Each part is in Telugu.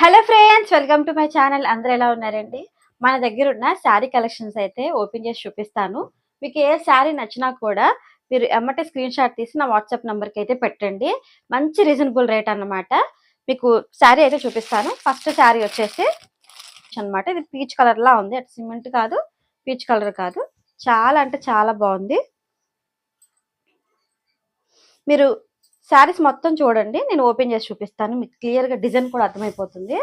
Hello friends welcome to my channel అందరూ ఎలా ఉన్నారండి? మన దగ్గర ఉన్న శారీ కలెక్షన్స్ అయితే ఓపెన్ చేసి చూపిస్తాను. మీకు ఏ శారీ నచ్చినా కూడా మీరు ఎమ్మటే స్క్రీన్ షాట్ తీసి నా వాట్సాప్ నెంబర్కి అయితే పెట్టండి. మంచి రీజనబుల్ రేట్ అన్నమాట. మీకు శారీ అయితే చూపిస్తాను. ఫస్ట్ శారీ వచ్చేసి అన్నమాట. ఇది పీచ్ కలర్లా ఉంది. అటు సిమెంట్ కాదు పీచ్ కలర్ కాదు. చాలా అంటే చాలా బాగుంది. మీరు శారీస్ మొత్తం చూడండి నేను ఓపెన్ చేసి చూపిస్తాను. మీకు క్లియర్గా డిజైన్ కూడా అర్థమైపోతుంది.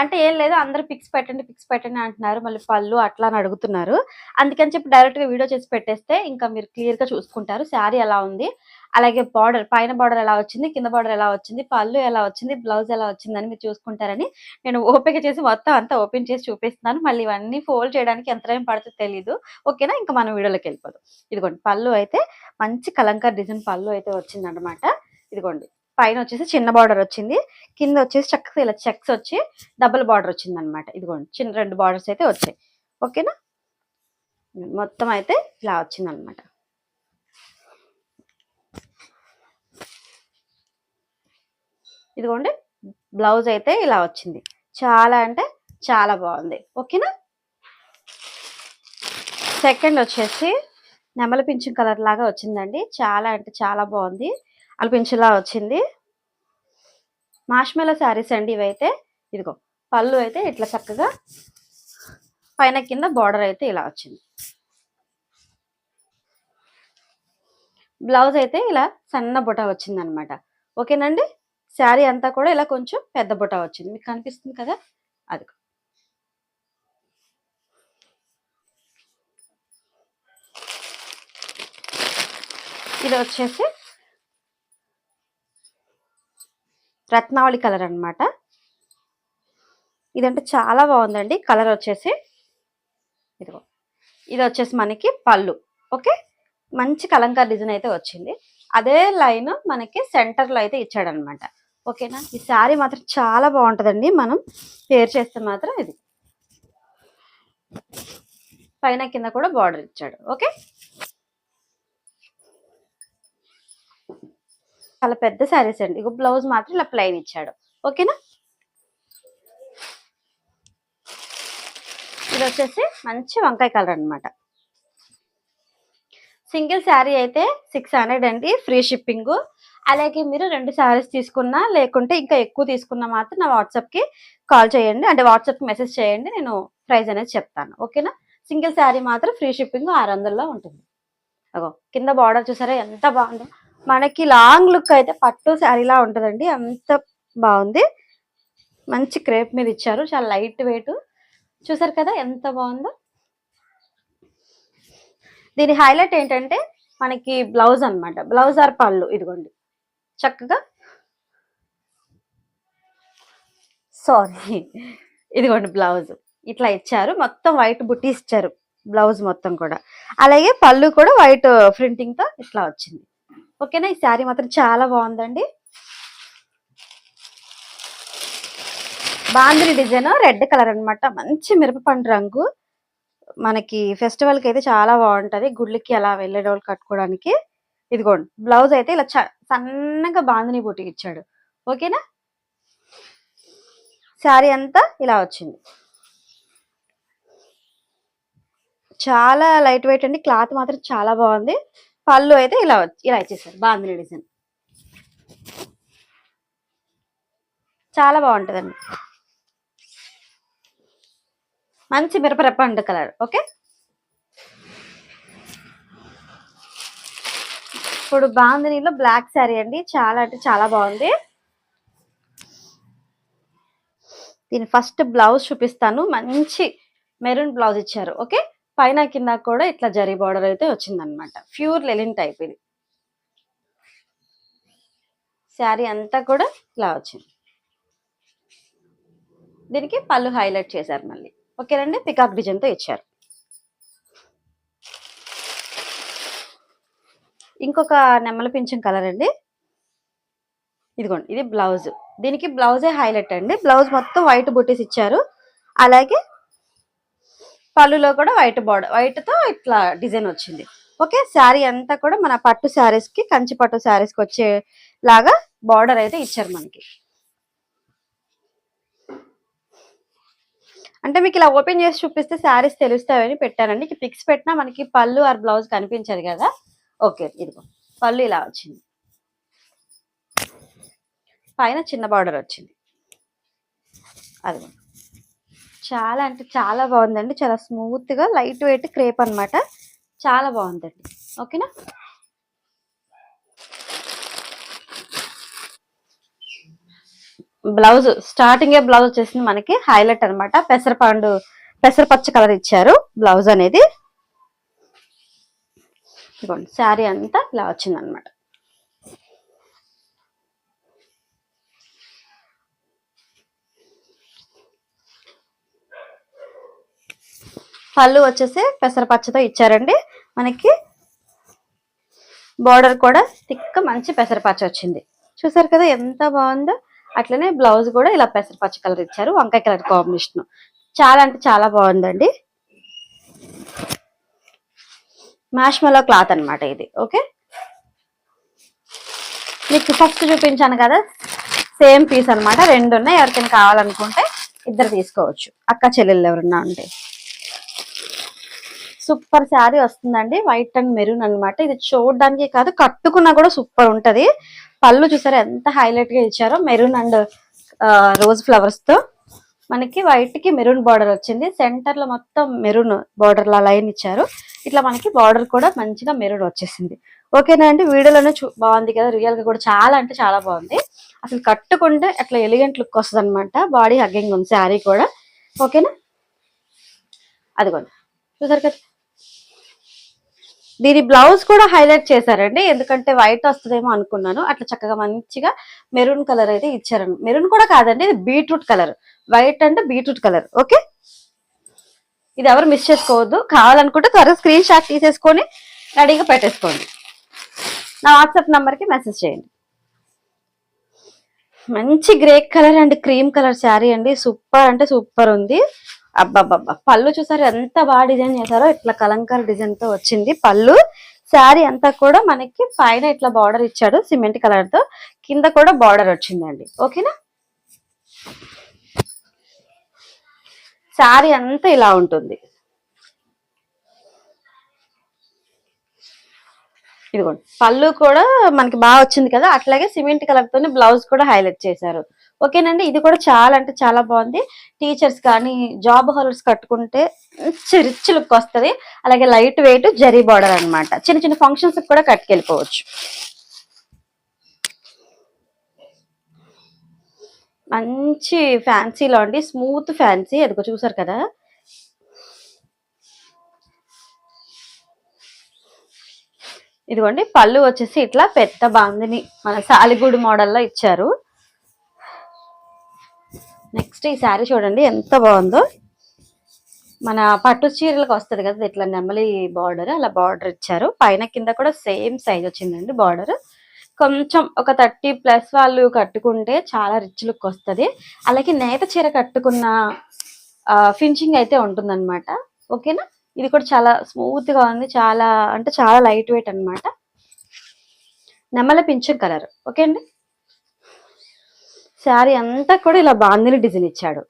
అంటే ఏం లేదు అందరూ పిక్స్ పెట్టండి పిక్స్ పెట్టండి అంటున్నారు. మళ్ళీ పళ్ళు అట్లా అని అడుగుతున్నారు. అందుకని చెప్పి డైరెక్ట్గా వీడియో చేసి పెట్టేస్తే ఇంకా మీరు క్లియర్గా చూసుకుంటారు. శారీ ఎలా ఉంది? అలాగే బార్డర్ పైన బార్డర్ ఎలా వచ్చింది? కింద బార్డర్ ఎలా వచ్చింది? పళ్ళు ఎలా వచ్చింది? బ్లౌజ్ ఎలా వచ్చింది? అని మీరు చూసుకుంటారని నేను ఓపిక చేసి మొత్తం అంతా ఓపెన్ చేసి చూపిస్తున్నాను. మళ్ళీ ఇవన్నీ ఫోల్డ్ చేయడానికి ఎంత టైం పడుతుందో తెలీదు. ఓకేనా ఇంకా మనం వీడియోలోకి వెళ్ళిపోదాం. ఇదిగోండి పళ్ళు అయితే మంచి కలంకర్ డిజైన్ పళ్ళు అయితే వచ్చిందనమాట ఇదిగోండి. పైన వచ్చేసి చిన్న బార్డర్ వచ్చింది. కింద వచ్చేసి చక్కగా ఇలా చెక్స్ వచ్చి డబుల్ బార్డర్ వచ్చింది అనమాట ఇదిగోండి. చిన్న రెండు బార్డర్స్ అయితే వచ్చాయి. ఓకేనా? మొత్తం అయితే ఇలా వచ్చింది అనమాట ఇదిగోండి. బ్లౌజ్ అయితే ఇలా వచ్చింది. చాలా అంటే చాలా బాగుంది. ఓకేనా? సెకండ్ వచ్చేసి నెమల పింఛం కలర్ లాగా వచ్చిందండి. చాలా అంటే చాలా బాగుంది. అలపించులా వచ్చింది. మాష్మెల శారీస్ అండి ఇవైతే. ఇదిగో పళ్ళు అయితే ఇట్లా చక్కగా పైన కింద బార్డర్ అయితే ఇలా వచ్చింది. బ్లౌజ్ అయితే ఇలా సన్న బుట వచ్చింది అనమాట ఓకేనండి? శారీ అంతా కూడా ఇలా కొంచెం పెద్ద బుట వచ్చింది. మీకు కనిపిస్తుంది కదా? అది ఇది వచ్చేసి రత్నావళి కలర్ అనమాట ఇదంటే చాలా బాగుందండి. కలర్ వచ్చేసి ఇదిగో. ఇది వచ్చేసి మనకి పళ్ళు. ఓకే? మంచి కలంకార డిజైన్ అయితే వచ్చింది. అదే లైన్ మనకి సెంటర్లో అయితే ఇచ్చాడనమాట ఓకేనా? ఈ శారీ మాత్రం చాలా బాగుంటుందండి. మనం పేర్ చేస్తే మాత్రం ఇది. పైన కింద కూడా బార్డర్ ఇచ్చాడు. ఓకే? చాలా పెద్ద శారీస్ అండి. ఇక బ్లౌజ్ మాత్రం ఇలా ప్లెయిన్ ఇచ్చాడు. ఓకేనా? ఇది వచ్చేసి మంచి వంకాయ కలర్ అన్నమాట. సింగిల్ శారీ అయితే సిక్స్ హండ్రెడ్ అండి. Free shipping. అలాగే మీరు రెండు శారీస్ తీసుకున్నా లేకుంటే ఇంకా ఎక్కువ తీసుకున్నా మాత్రం నా వాట్సాప్కి కాల్ చేయండి. అంటే వాట్సాప్కి మెసేజ్ చేయండి. నేను ప్రైస్ అనేది చెప్తాను. ఓకేనా? సింగిల్ శారీ మాత్రం ఫ్రీ షిప్పింగ్ ఆరు వందల్లో ఉంటుంది. అగో కింద బార్డర్ చూసారా? ఎంత బాగుందో. మనకి లాంగ్ లుక్ అయితే పట్టు శారీలా ఉంటుందండి. అంత బాగుంది. మంచి క్రేప్ మీద ఇచ్చారు. చాలా లైట్ వెయిట్. చూసారు కదా ఎంత బాగుందో? దీని హైలైట్ ఏంటంటే మనకి బ్లౌజ్ అన్నమాట. బ్లౌజ్ ఆర్ పళ్ళు ఇదిగోండి. చక్కగా. సారీ. ఇదిగోండి బ్లౌజ్. ఇట్లా ఇచ్చారు. మొత్తం వైట్ బుట్టి ఇచ్చారు బ్లౌజ్ మొత్తం కూడా. అలాగే పళ్ళు కూడా వైట్ ప్రింటింగ్తో ఇట్లా వచ్చింది. ఓకేనా? ఈ శారీ మాత్రం చాలా బాగుందండి. బాందిని డిజైన్ రెడ్ కలర్ అనమాట మంచి మిరపపండు రంగు. మనకి ఫెస్టివల్కి అయితే చాలా బాగుంటుంది. గుళ్ళకి అలా వెళ్ళేటోళ్ళు కట్టుకోవడానికి. ఇదిగోండి బ్లౌజ్ అయితే ఇలా చ- సన్నగా బాందిని బుట్టి ఇచ్చాడు. ఓకేనా? శారీ అంతా ఇలా వచ్చింది. చాలా లైట్ వెయిట్ అండి. క్లాత్ మాత్రం చాలా బాగుంది. పళ్ళు అయితే ఇలా ఇలా ఇచ్చేసారు. బాగుంది డిజైన్. చాలా బాగుంటుందండి. మంచి మిరపరపండు కలర్ ఓకే? ఇప్పుడు బాందినీలో బ్లాక్ శారీ అండి. చాలా అంటే చాలా బాగుంది. దీని ఫస్ట్ బ్లౌజ్ చూపిస్తాను. మంచి మెరూన్ బ్లౌజ్ ఇచ్చారు ఓకే? పైన కింద కూడా ఇట్లా జరీ బార్డర్ అయితే వచ్చిందనమాట ప్యూర్ లెలిన్ టైప్ ఇది. శారీ అంతా కూడా ఇలా వచ్చింది. దీనికి పళ్ళు హైలైట్ చేశారు మళ్ళీ. ఓకేనండి? పికాక్ డిజైన్తో ఇచ్చారు. ఇంకొక నెమ్మల పింఛం కలర్ అండి. ఇదిగోండి ఇది బ్లౌజ్ దీనికి బ్లౌజే హైలైట్ అండి. బ్లౌజ్ మొత్తం వైట్ బుటీస్ ఇచ్చారు. అలాగే పళ్ళులో కూడా వైట్ బార్డర్ వైట్తో ఇట్లా డిజైన్ వచ్చింది. ఓకే శారీ అంతా కూడా మన పట్టు శారీస్కి కంచి పట్టు శారీస్కి బార్డర్ అయితే ఇచ్చారు మనకి. అంటే మీకు ఇలా ఓపెన్ చేసి చూపిస్తే శారీస్ తెలుస్తాయని పెట్టానండి. పిక్స్ పెట్టినా మనకి పళ్ళు ఆర్ బ్లౌజ్ కనిపించదు కదా. ఓకే ఇదిగో పళ్ళు ఇలా వచ్చింది. పైన చిన్న బార్డర్ వచ్చింది. అది చాలా అంటే చాలా బాగుందండి. చాలా స్మూత్గా లైట్ వెయిట్ క్రేప్ అనమాట చాలా బాగుందండి. ఓకేనా? బ్లౌజ్ స్టార్టింగ్ బ్లౌజ్ వచ్చేసింది మనకి హైలైట్ అనమాట పెసరపండు పెసరపచ్చ కలర్ ఇచ్చారు బ్లౌజ్ అనేది. ఇదిగోండి శారీ అంతా ఇలా వచ్చింది పళ్ళు వచ్చేసి పెసరపచ్చతో ఇచ్చారండి. మనకి బార్డర్ కూడా థిక్ మంచి పెసరపచ్చ వచ్చింది. చూసారు కదా ఎంత బాగుందో? అట్లనే బ్లౌజ్ కూడా ఇలా పెసరపచ్చ కలర్ ఇచ్చారు. వంకాయ కలర్ కాంబినేషన్. చాలా అంటే చాలా బాగుందండి. మ్యాష్మెలో క్లాత్ అనమాట ఇది. ఓకే? మీకు ఫస్ట్ చూపించాను కదా? సేమ్ పీస్ అనమాట రెండు ఉన్నాయి. ఎవరికైనా కావాలనుకుంటే ఇద్దరు తీసుకోవచ్చు. అక్క చెల్లెళ్ళు ఎవరన్నా ఉంటే. సూపర్ శారీ వస్తుందండి. వైట్ అండ్ మెరూన్ అన్నమాట. ఇది చూడడానికి కాదు కట్టుకున్నా కూడా సూపర్ ఉంటది. పళ్ళు చూసారా ఎంత హైలైట్గా ఇచ్చారో. మెరూన్ అండ్ రోజ్ ఫ్లవర్స్తో. మనకి వైట్కి మెరూన్ బార్డర్ వచ్చింది. సెంటర్లో మొత్తం మెరూన్ బార్డర్ లా లైన్ ఇచ్చారు. ఇట్లా మనకి బార్డర్ కూడా మంచిగా మెరూన్ వచ్చేసింది. ఓకేనా అండి? వీడియోలోనే చూ బాగుంది కదా. రియల్గా కూడా చాలా అంటే చాలా బాగుంది. అసలు కట్టుకుంటే అట్లా ఎలిగెంట్ లుక్ వస్తుంది అనమాట బాడీ హగ్గింగ్ ఉంది శారీ కూడా. ఓకేనా? అదిగోండి. చూసారు కదా? దీని బ్లౌజ్ కూడా హైలైట్ చేశారండి. ఎందుకంటే వైట్ వస్తుందేమో అనుకున్నాను. అట్లా చక్కగా మంచిగా మెరూన్ కలర్ అయితే ఇచ్చారు. మెరూన్ కూడా కాదండి ఇది బీట్రూట్ కలర్. వైట్ అంటే బీట్రూట్ కలర్. ఓకే? ఇది ఎవరు మిస్ చేసుకోవద్దు. కావాలనుకుంటే త్వరగా స్క్రీన్ షాట్ తీసేసుకొని రెడీగా పెట్టేసుకోండి. నా వాట్సాప్ నెంబర్కి మెసేజ్ చేయండి. మంచి grey colour and cream colour sari అండి. సూపర్ అంటే సూపర్ ఉంది. అబ్బాబ్బా పళ్ళు చూసారు ఎంత బాగా డిజైన్ చేశారో? ఇట్లా కలంకార డిజైన్తో వచ్చింది పళ్ళు. శారీ అంతా కూడా మనకి పైన ఇట్లా బార్డర్ ఇచ్చాడు సిమెంట్ కలర్తో. కింద కూడా బార్డర్ వచ్చిందండి. ఓకేనా? శారీ అంతా ఇలా ఉంటుంది. ఇదిగోండి. పళ్ళు కూడా మనకి బాగా వచ్చింది కదా అట్లాగే సిమెంట్ కలర్ తోనే బ్లౌజ్ కూడా హైలైట్ చేశారు. ఓకేనండి ఇది కూడా చాలా అంటే చాలా బాగుంది. టీచర్స్ కానీ జాబ్ హోల్డర్స్ కట్టుకుంటే రిచ్ లుక్ వస్తుంది. అలాగే లైట్ వెయిట్ జరీ బార్డర్ అన్నమాట. చిన్న చిన్న ఫంక్షన్స్ కూడా కట్టుకెళ్ళిపోవచ్చు. మంచి ఫ్యాన్సీలో అండి స్మూత్ ఫ్యాన్సీ. అదిగో చూసారు కదా ఇదిగోండి పళ్ళు వచ్చేసి ఇట్లా పెద్ద బాందిని మన సాలిగూడు మోడల్లో ఇచ్చారు. నెక్స్ట్ ఈ శారీ చూడండి ఎంత బాగుందో. మన పట్టు చీరలకు వస్తుంది కదా ఇట్లా నెమలి బార్డర్ అలా బార్డర్ ఇచ్చారు. పైన కింద కూడా సేమ్ సైజ్ వచ్చిందండి బార్డర్. కొంచెం ఒక థర్టీ ప్లస్ వాళ్ళు కట్టుకుంటే చాలా రిచ్ లుక్ వస్తుంది. అలాగే నేత చీర కట్టుకున్న ఫినిషింగ్ అయితే ఉంటుందన్నమాట. ఓకేనా? ఇది కూడా చాలా స్మూత్గా ఉంది. చాలా అంటే చాలా లైట్ వెయిట్ అనమాట నెమల పింఛం కలర్ ఓకే అండి? శారీ అంతా కూడా ఇలా బాందిని డిజైన్ ఇచ్చాడు.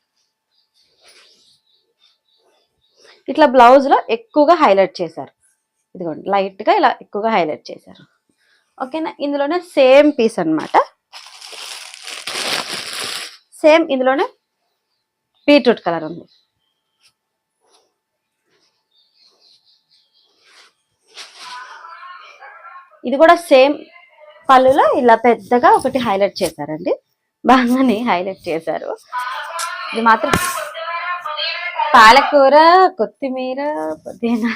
ఇట్లా బ్లౌజ్లో ఎక్కువగా హైలైట్ చేశారు. ఇదిగోండి లైట్గా ఇలా ఎక్కువగా హైలైట్ చేశారు. ఓకేనా ఇందులోనే సేమ్ పీస్ అన్నమాట. సేమ్ ఇందులోనే బీట్రూట్ కలర్ ఉంది. ఇది కూడా సేమ్ పళ్ళులో ఇలా పెద్దగా ఒకటి హైలైట్ చేశారండి. బాగానే హైలైట్ చేశారు. ఇది మాత్రం పాలకూర కొత్తిమీర పుదీనా.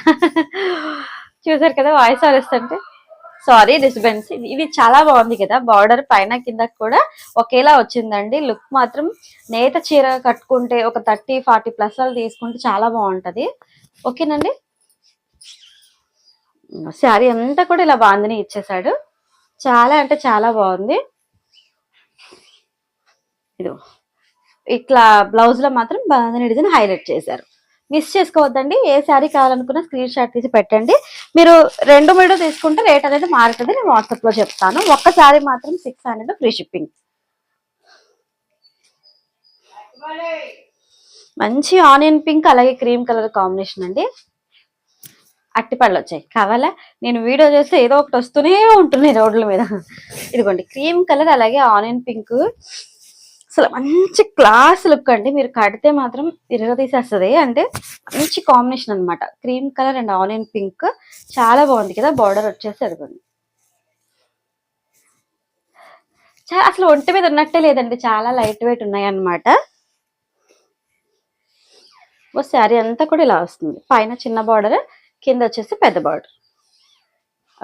చూసారు కదా వాయిస్ ఆరేస్తుంటే సారీ డిస్టర్బెన్స్ ఇది చాలా బాగుంది కదా. బార్డర్ పైన కింద కూడా ఒకేలా వచ్చిందండి. లుక్ మాత్రం నేత చీర కట్టుకుంటే ఒక థర్టీ ఫార్టీ ప్లస్ వాళ్ళు తీసుకుంటే చాలా బాగుంటది. ఓకేనండి? శారీ అంతా కూడా ఇలా బాగుందని ఇచ్చేసాడు. చాలా అంటే చాలా బాగుంది. ఇది ఇట్లా బ్లౌజ్లో మాత్రం బాగుందని డిజైన్ హైలైట్ చేశారు. మిస్ చేసుకోవద్దండి. ఏ శారీ కావాలనుకున్నా స్క్రీన్ షాట్ తీసి పెట్టండి. మీరు రెండు మూడు తీసుకుంటే రేట్ అనేది మారుతుంది. నేను వాట్సాప్లో చెప్తాను. ఒక్క శారీ మాత్రం సిక్స్ హండ్రెడ్ ఫ్రీ షిప్పింగ్ మంచి ఆనియన్ పింక్ అలాగే క్రీమ్ కలర్ కాంబినేషన్ అండి. అట్టిపళ్ళు వచ్చాయి కావాలా? నేను వీడియో చేస్తే ఏదో ఒకటి వస్తూనే ఉంటున్నాయి రోడ్ల మీద. ఇదిగోండి క్రీమ్ కలర్ అలాగే ఆనియన్ పింక్. అసలు మంచి క్లాస్ లుక్ అండి. మీరు కడితే మాత్రం ఇరగ తీసేస్తుంది అంటే మంచి కాంబినేషన్ అనమాట cream colour and onion pink. చాలా బాగుంది కదా? బార్డర్ వచ్చేసి అదిగోండి. అసలు ఒంటి మీద ఉన్నట్టే లేదండి. చాలా లైట్ వెయిట్ ఉన్నాయి అన్నమాట. ఓ శారీ అంతా కూడా ఇలా వస్తుంది. పైన చిన్న బార్డర్ కింద వచ్చేసి పెద్ద బార్డర్.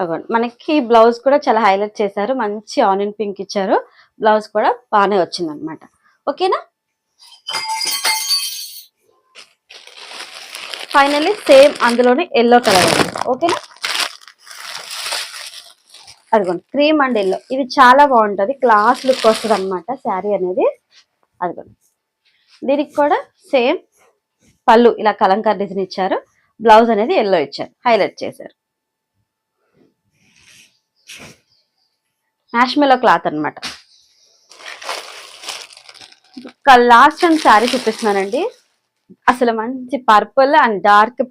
అవ్వండి మనకి బ్లౌజ్ కూడా చాలా హైలైట్ చేశారు. మంచి ఆనియన్ పింక్ ఇచ్చారు. బ్లౌజ్ కూడా బాగానే వచ్చింది అనమాట ఓకేనా? ఫైనల్లీ సేమ్ అందులోనే ఎల్లో కలర్ అండి ఓకేనా? అదిగోండి క్రీమ్ అండ్ ఎల్లో. ఇది చాలా బాగుంటుంది. క్లాస్ లుక్ వస్తుంది అనమాట శారీ అనేది. అదిగోండి దీనికి కూడా సేమ్ పళ్ళు ఇలా కలంకార్ డిజైన్ ఇచ్చారు. బ్లౌజ్ అనేది ఎల్లో ఇచ్చారు. హైలైట్ చేశారు. నాష్మెలో క్లాత్ అన్నమాట. లాస్ట్ అండ్ శారీ చూపిస్తున్నానండి. అసలు మంచి purple and dark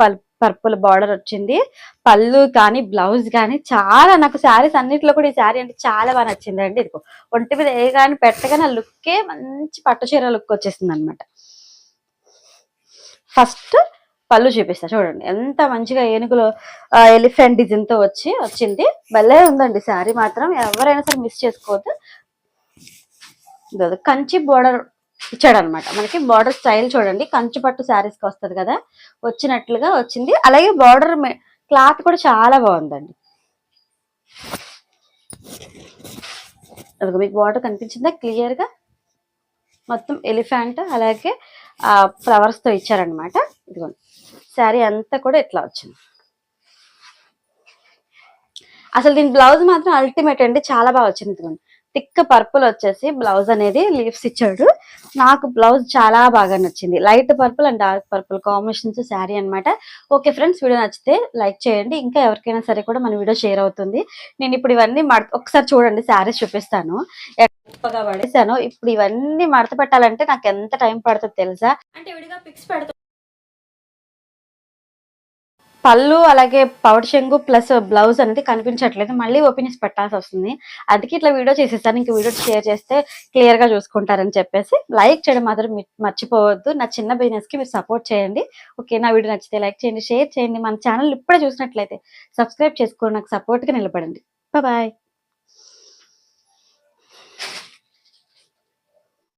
purple border వచ్చింది. పళ్ళు కానీ బ్లౌజ్ కానీ చాలా నాకు శారీస్ అన్నింటిలో కూడా ఈ శారీ అంటే చాలా బాగా నచ్చింది అండి ఇదిగో ఒంటి మీద ఏ కానీ పెట్టగానే ఆ లుక్కే మంచి పట్టు చీర లుక్ వచ్చేసింది అనమాట ఫస్ట్ పళ్ళు చూపిస్తా. చూడండి ఎంత మంచిగా ఏనుగులో ఎలిఫెంట్ డిజైన్తో వచ్చి వచ్చింది. భలే ఉందండి శారీ మాత్రం. ఎవరైనా సరే మిస్ చేసుకోవద్దు. కంచి బోర్డర్ ఇచ్చాడనమాట. మనకి బార్డర్ స్టైల్ చూడండి. కంచి పట్టు శారీస్కి వస్తుంది కదా. వచ్చినట్లుగా వచ్చింది. అలాగే బార్డర్ క్లాత్ కూడా చాలా బాగుందండి. అదిగో మీకు బార్డర్ కనిపించిందా? క్లియర్గా? మొత్తం ఎలిఫెంట్ అలాగే ఫ్లవర్స్తో ఫ్లవర్స్తో ఇచ్చారనమాట. ఇదిగోండి. శారీ అంతా కూడా ఇట్లా వచ్చింది. అసలు దీని బ్లౌజ్ మాత్రం అల్టిమేట్ అండి చాలా బాగా వచ్చింది ఇదిగోండి. థిక్ పర్పుల్ వచ్చేసి బ్లౌజ్ అనేది లీవ్స్ ఇచ్చాడు. నాకు బ్లౌజ్ చాలా బాగా నచ్చింది. Light purple and dark purple combinations sari అన్నమాట. ఓకే ఫ్రెండ్స్ వీడియో నచ్చితే లైక్ చేయండి. ఇంకా ఎవరికైనా సరే కూడా మన వీడియో షేర్ అవుతుంది. నేను ఇప్పుడు ఇవన్నీ మడత ఒకసారి చూడండి శారీస్ చూపిస్తాను. ఎక్కువగా పడేసాను ఇప్పుడు ఇవన్నీ మడత పెట్టాలంటే నాకు ఎంత టైం పడుతుందో తెలుసా? అంటే విడిగా పిక్స్ పెడతా పళ్ళు అలాగే పౌడ్ చెంగు ప్లస్ బ్లౌజ్ అనేది కనిపించట్లేదు. మళ్ళీ ఓపెనియన్స్ పెట్టాల్సి వస్తుంది. అందుకే ఇట్లా వీడియో చేసేసాను. ఇంక వీడియో షేర్ చేస్తే క్లియర్గా చూసుకుంటారని చెప్పేసి లైక్ చేయడం మాత్రం మర్చిపోవద్దు. నా చిన్న బిజినెస్కి మీరు సపోర్ట్ చేయండి. ఓకే నా వీడియో నచ్చితే లైక్ చేయండి షేర్ చేయండి. మన ఛానల్ ఇప్పుడే చూసినట్లయితే సబ్స్క్రైబ్ చేసుకొని నాకు సపోర్ట్గా నిలబడండి. బాయ్